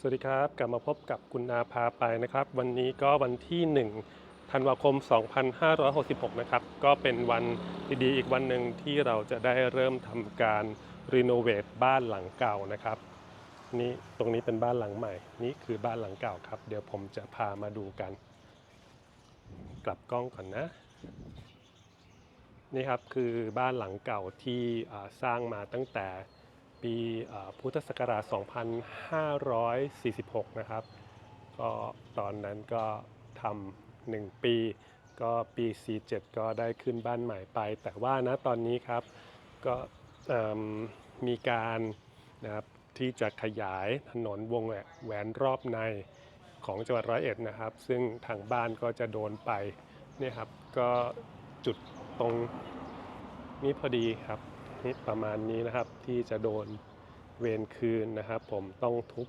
สวัสดีครับ กลับมาพบกับคุณนาพาไปนะครับ วันนี้ก็วันที่ 1 ธันวาคม 2566 นะครับ ก็เป็นวันดีๆอีกวันหนึ่งที่เราจะได้เริ่มทำการรีโนเวทบ้านหลังเก่านะครับ นี่ตรงนี้เป็นบ้านหลังใหม่ นี่คือบ้านหลังเก่าครับ เดี๋ยวผมจะพามาดูกัน กลับกล้องก่อนนะ นี่ครับคือบ้านหลังเก่าที่สร้างมาตั้งแต่ ปีพุทธศักราช 2546 นะครับ ก็ตอนนั้นก็ทำหนึ่งปี ก็ปี 47 ก็ได้ขึ้นบ้านใหม่ไป แต่ว่านะตอนนี้ครับ ก็มมีการนะครับที่จะขยายถนนวงแหวนรอบในของจังหวัดร้อยเอ็ดนะครับ ซึ่งทางบ้านก็จะโดนไปเนี่ยครับ ก็จุดตรงนี้พอดีครับ นี่ประมาณนี้นะครับที่จะโดนเวรคืนนะครับ ผมต้องทุบ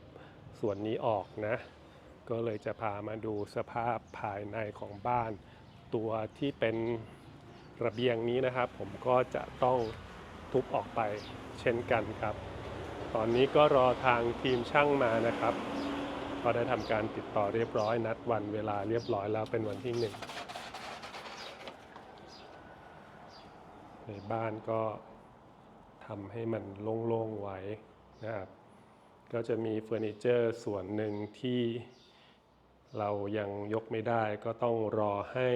ส่วนนี้ออกนะ ก็เลยจะพามาดูสภาพภายในของบ้าน ตัวที่เป็นระเบียงนี้นะครับ ผมก็จะต้องทุบออกไปเช่นกันครับ ตอนนี้ก็รอทางทีมช่างมานะครับก็ได้ทำการติดต่อเรียบร้อยนัดวันเวลาเรียบร้อยแล้วเป็นวันที่หนึ่งในบ้านก็ำให้มันโล่งๆไว้นะครับก็จะมีเฟอร์นิเจอร์ส่วนหนึ่งที่เรายังยกไม่ได้ก็ต้องรอให้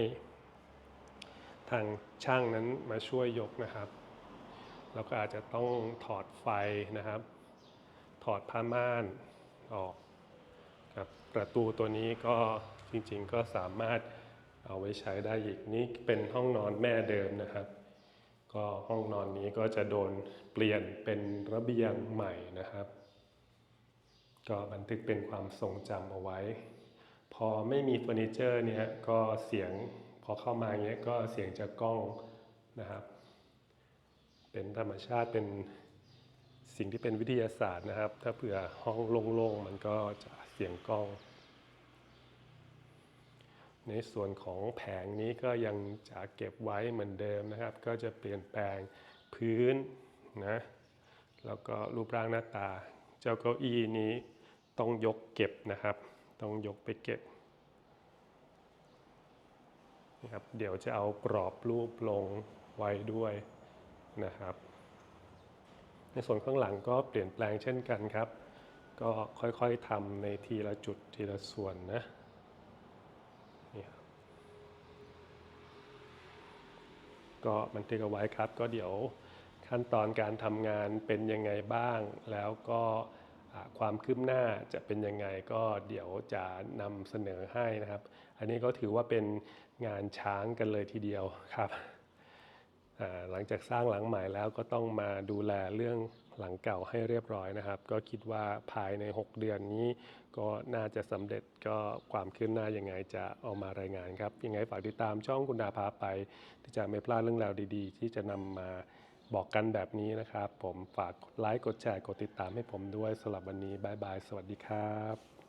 ทางช่างนั้นมาช่วยยกนะครับแล้วก็อาจจะต้องถอดไฟนะครับ ถอดผ้าม่านออกครับประตูตัวนี้ก็จริงๆก็สามารถเอาไว้ใช้ได้อีกนี่เป็นห้องนอนแม่เดิมนะครับ ก็ห้องนอนนี้ก็จะโดนเปลี่ยนเป็นระเบียงใหม่นะครับ ก็บันทึกเป็นความทรงจำเอาไว้ พอไม่มีเฟอร์นิเจอร์เนี่ยก็เสียงพอเข้ามาเงี้ยก็เสียงจะก้องนะครับ เป็นธรรมชาติเป็นสิ่งที่เป็นวิทยาศาสตร์นะครับ ถ้าเผื่อห้องโล่งๆมันก็จะเสียงก้อง ในส่วนของแผงนี้ก็ยังจะเก็บไว้เหมือนเดิมนะครับ ก็จะเปลี่ยนแปลงพื้นนะแล้วก็รูปร่างหน้าตา เจ้าเก้าอี้นี้ต้องยกเก็บนะครับ ต้องยกไปเก็บนะครับเดี๋ยวจะเอากรอบรูปลงไว้ด้วยนะครับ ในส่วนข้างหลังก็เปลี่ยนแปลงเช่นกันครับ ก็ค่อยๆทำในทีละจุดทีละส่วนนะนี่ครับ ก็บันทึกเอาไว้ครับ ก็เดี๋ยวขั้นตอนการทำงานเป็นยังไงบ้าง แล้วก็ความคืบหน้าจะเป็นยังไงก็เดี๋ยวจะนำเสนอให้นะครับ อันนี้ก็ถือว่าเป็นงานช้างกันเลยทีเดียวครับ หลังจากสร้างหลังใหม่แล้วก็ต้องมาดูแลเรื่องหลังเก่าให้เรียบร้อยนะครับ ก็คิดว่าภายใน 6 เดือนนี้ ก็น่าจะสำเร็จก็ความคืบหน้ายังไงจะเอามารายงานครับ ยังไงฝากติดตามช่องคุณดาพาไป ที่จะไม่พลาดเรื่องราวดีๆ ที่จะนำมาบอกกันแบบนี้นะครับ ผมฝากไลค์กดแชร์กดติดตามให้ผมด้วยสำหรับวันนี้บายบายสวัสดีครับ